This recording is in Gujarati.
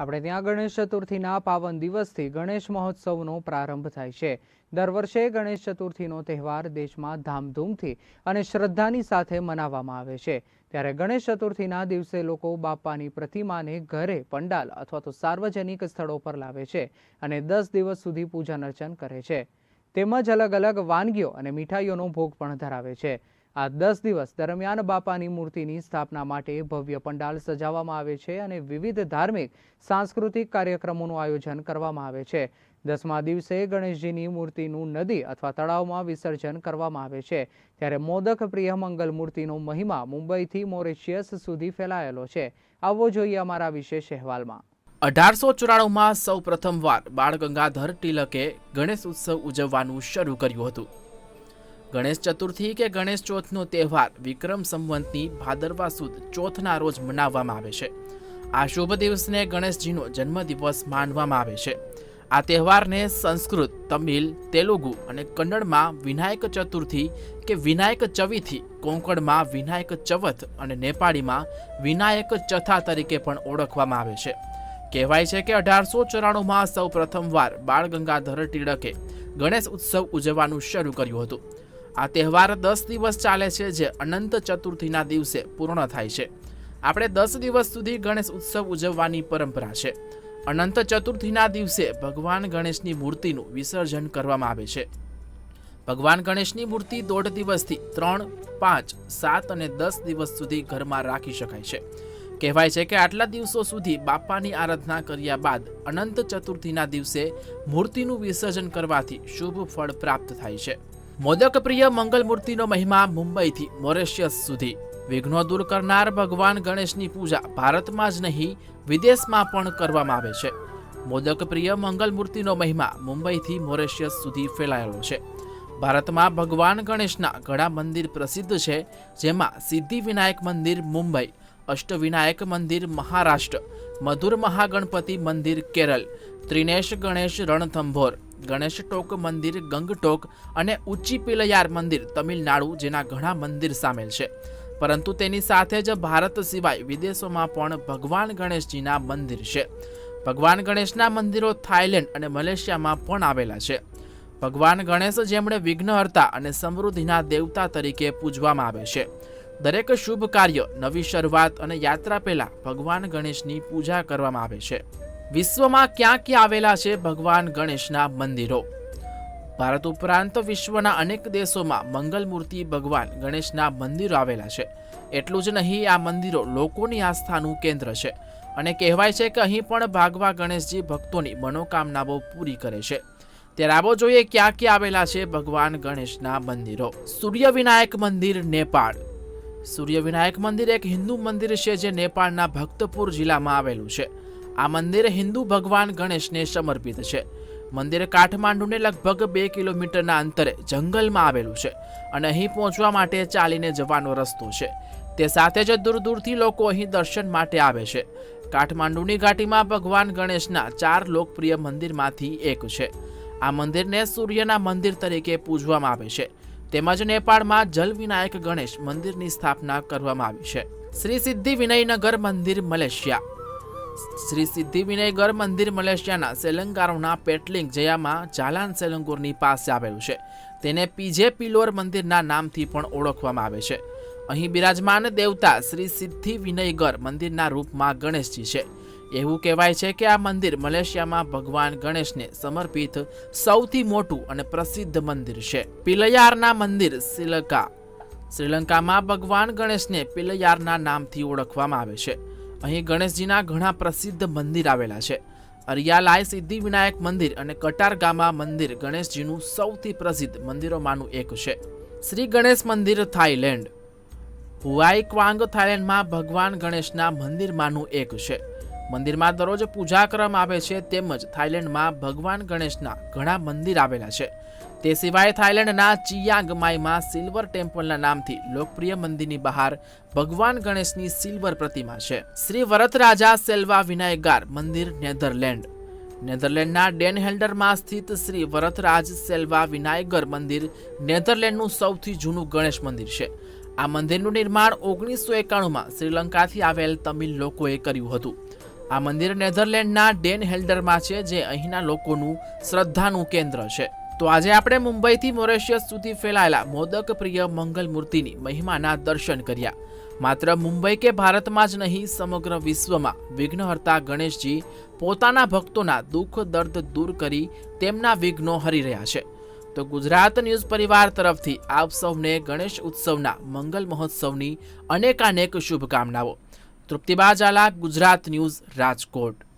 આપણે ત્યાં ગણેશ ચતુર્થીના પાવન દિવસથી ગણેશ મહોત્સવનો પ્રારંભ થાય છે. દર વર્ષે ગણેશ ચતુર્થીનો તહેવાર દેશમાં ધામધૂમથી અને શ્રદ્ધાની સાથે મનાવવામાં આવે છે. ત્યારે ગણેશ ચતુર્થીના દિવસે લોકો બાપાની પ્રતિમાને ઘરે પંડાલ અથવા તો સાર્વજનિક સ્થળો પર લાવે છે અને દસ દિવસ સુધી પૂજન અર્ચન કરે છે. તેમજ અલગ અલગ વાનગીઓ અને મીઠાઈઓનો ભોગ પણ ધરાવે છે. આ દસ દિવસ દરમિયાન બાપાની મૂર્તિની સ્થાપના માટે ભવ્ય પંડાલ સજાવવામાં આવે છે અને વિવિધ ધાર્મિક, સાંસ્કૃતિક કાર્યક્રમોનું આયોજન કરવામાં આવે છે. દસમા દિવસે ગણેશજીની મૂર્તિનું નદી અથવા તળાવમાં વિસર્જન કરવામાં આવે છે. ત્યારે મોદક પ્રિય મંગલ મૂર્તિનો મહિમા મુંબઈથી મોરેશિયસ સુધી ફેલાયેલો છે. આવો જોઈએ અમારા વિશેષ અહેવાલમાં. અઢારસો ચોરાણુંમાં સૌ પ્રથમવાર બાળ ગંગાધર તિલકે ગણેશ ઉત્સવ ઉજવવાનું શરૂ કર્યું હતું. ગણેશ ચતુર્થી કે ગણેશ ચોથનો તહેવાર વિક્રમ સંવંતની ભાદરવા સુદ ચોથના રોજ મનાવવામાં આવે છે. આ શુભ દિવસને ગણેશજીનો જન્મદિવસ માનવામાં આવે છે. આ તહેવારને સંસ્કૃત, તમિલ, તેલુગુ અને કન્નડમાં વિનાયક ચતુર્થી કે વિનાયક ચવિથી, કોંકણમાં વિનાયક ચવથ અને નેપાળીમાં વિનાયક ચથા તરીકે પણ ઓળખવામાં આવે છે. કહેવાય છે કે અઢારસો ચોરાણુંમાં સૌ પ્રથમવાર બાળ ગંગાધર ટિળકે ગણેશ ઉત્સવ ઉજવવાનું શરૂ કર્યું હતું. આ તહેવાર દસ દિવસ ચાલે છે જે અનંત ચતુર્થીના દિવસે પૂર્ણ થાય છે. આપણે દસ દિવસ સુધી ગણેશ ઉત્સવ ઉજવવાની પરંપરા છે. અનંત ચતુર્થીના દિવસે ભગવાન ગણેશની મૂર્તિનું વિસર્જન કરવામાં આવે છે. ભગવાન ગણેશની મૂર્તિ દોઢ દિવસથી ત્રણ, પાંચ, સાત અને દસ દિવસ સુધી ઘરમાં રાખી શકાય છે. કહેવાય છે કે આટલા દિવસો સુધી બાપાની આરાધના કર્યા બાદ અનંત ચતુર્થીના દિવસે મૂર્તિનું વિસર્જન કરવાથી શુભ ફળ પ્રાપ્ત થાય છે. મોદક પ્રિય મંગલ મૂર્તિનો મહિમા મુંબઈથી મોરેશિયસ સુધી. વિઘ્નો દૂર કરનાર ભગવાન ગણેશની પૂજા ભારતમાં જ નહીં, વિદેશમાં પણ કરવામાં આવે છે. મોદક પ્રિય મંગલ મૂર્તિનો મહિમા મુંબઈથી મોરેશિયસ સુધી ફેલાયેલો છે. ભારતમાં ભગવાન ગણેશના ઘણા મંદિર પ્રસિદ્ધ છે, જેમાં સિદ્ધિ વિનાયક મંદિર મુંબઈ, અષ્ટવિનાયક મંદિર મહારાષ્ટ્ર, મધુર મહાગણપતિ મંદિર કેરળ, ત્રિનેશ ગણેશ રણથંભોર ગણેશ ટોક મંદિર ગંગટોક અને ઉચી પિલયાર મંદિર તમિલનાડુ, જેના ઘણા મંદિર સામેલ છે. પરંતુ તેની સાથે જ ભારત સિવાય વિદેશોમાં પણ ભગવાન ગણેશજીના મંદિર છે. ભગવાન ગણેશના મંદિરો થાઇલેન્ડ અને મલેશિયામાં પણ આવેલા છે. ભગવાન ગણેશ જેમણે વિઘ્નહર્તા અને સમૃદ્ધિના દેવતા તરીકે પૂજવામાં આવે છે. દરેક શુભ કાર્ય, નવી શરૂઆત અને યાત્રા પહેલા ભગવાન ગણેશની પૂજા કરવામાં આવે છે. વિશ્વમાં ક્યાં ક્યાં આવેલા છે ભગવાન ગણેશના મંદિરો? ભારત ઉપરાંત વિશ્વના અનેક દેશોમાં મંગલમૂર્તિ ભગવાન ગણેશના મંદિરો આવેલા છે. એટલું જ નહીં, આ મંદિરો લોકોની આસ્થાનું કેન્દ્ર છે અને કહેવાય છે કે અહીં પણ ભાગવા ગણેશજી ભક્તોની મનોકામનાઓ પૂરી કરે છે. ત્યારે આવો જોઈએ ક્યાં ક્યાં આવેલા છે ભગવાન ગણેશના મંદિરો? સૂર્ય વિનાયક મંદિર, નેપાળ. સૂર્ય વિનાયક મંદિર એક હિન્દુ મંદિર છે જે નેપાળના ભક્તપુર જિલ્લામાં આવેલું છે. આ મંદિર હિન્દુ ભગવાન ગણેશને સમર્પિત છે. મંદિર કાઠમાંડુને લગભગ બે કિલોમીટરના અંતરે જંગલમાં આવેલું છે અને અહીં પહોંચવા માટે ચાલીને જવાનો રસ્તો છે. તે સાથે જ દૂર દૂરથી લોકો અહીં દર્શન માટે આવે છે. કાઠમાંડુની ઘાટીમાં ભગવાન ગણેશના ચાર લોકપ્રિય મંદિરમાંથી એક છે. આ મંદિરને સૂર્યના મંદિર તરીકે પૂજવામાં આવે છે. તેમજ નેપાળમાં જલ વિનાયક ગણેશ મંદિરની સ્થાપના કરવામાં આવી છે. શ્રી સિદ્ધિ વિનયનગર મંદિર મલેશિયા શ્રી સિદ્ધિ વિનયગર મંદિર મલેશિયાના સેલંગારોના પેટલિંગ જયામાં જાલાન સેલંગુરની પાસે આવેલું છે. તેને પીજે પિલોર મંદિરના નામથી પણ ઓળખવામાં આવે છે. અહીં બિરાજમાન દેવતા શ્રી સિદ્ધિ વિનયગર મંદિરના રૂપમાં ગણેશજી છે. એવું કહેવાય છે કે આ મંદિર મલેશિયામાં ભગવાન ગણેશને સમર્પિત સૌથી મોટું અને પ્રસિદ્ધ મંદિર છે. પિલયારના મંદિર શ્રીલંકા. શ્રીલંકામાં ભગવાન ગણેશને પિલયારના નામથી ઓળખવામાં આવે છે. અહીં ગણેશજીના ઘણા પ્રસિદ્ધ મંદિર આવેલા છે. અરિયાલાય સિદ્ધિ વિનાયક મંદિર અને કટારગામા મંદિર ગણેશજીનું સૌથી પ્રસિદ્ધ મંદિરોમાંનું એક છે. શ્રી ગણેશ મંદિર થાઈલેન્ડ. હુઆઈ ક્વાંગ થાઈલેન્ડમાં ભગવાન ગણેશના મંદિરમાંનું એક છે. મંદિરમાં દરરોજ પૂજા કરવામાં આવે છે, તેમજ થાઈલેન્ડમાં ભગવાન ગણેશના ઘણા મંદિર આવેલા છે. તે સિવાય થાઈલેન્ડના ચિયાંગમાઈમાં સિલ્વર ટેમ્પલના નામથી લોકપ્રિય મંદિરની બહાર ભગવાન ગણેશની સિલ્વર પ્રતિમા છે. શ્રી વરતરાજા સેલ્વા વિનાયગાર મંદિર નેધરલેન્ડ. નેધરલેન્ડના ડેનહેલ્ડરમાં સ્થિત શ્રી વરતરાજ સેલ્વા વિનાયગર મંદિર નેધરલેન્ડનું સૌથી જૂનું ગણેશ મંદિર છે. આ મંદિરનું નિર્માણ ઓગણીસો એકાણુંમાં શ્રીલંકાથી આવેલ તમિલ લોકોએ કર્યું હતું. આ મંદિર નેધરલેન્ડના ડેન હેલ્ડરમાં છે, જે અહીંના લોકોનું શ્રદ્ધાનું કેન્દ્ર છે. તો આજે આપણે મુંબઈથી મોરેશિયસ સુધી ફેલાયેલા મોદક પ્રિય મંગલ મૂર્તિની મહિમાના દર્શન કર્યા. માત્ર મુંબઈ કે ભારતમાં જ નહીં, સમગ્ર વિશ્વમાં વિઘ્નહર્તા ગણેશજી પોતાના ભક્તોના દુઃખ, દર્દ દૂર કરી તેમના વિઘ્નો હરી રહ્યા છે. તો ગુજરાત ન્યૂઝ પરિવાર તરફથી આપ સૌને ગણેશ ઉત્સવના મંગલ મહોત્સવની અનેકાનેક શુભકામનાઓ. તૃપ્તિબા ઝાલા, ગુજરાત ન્યૂઝ રાજકોટ.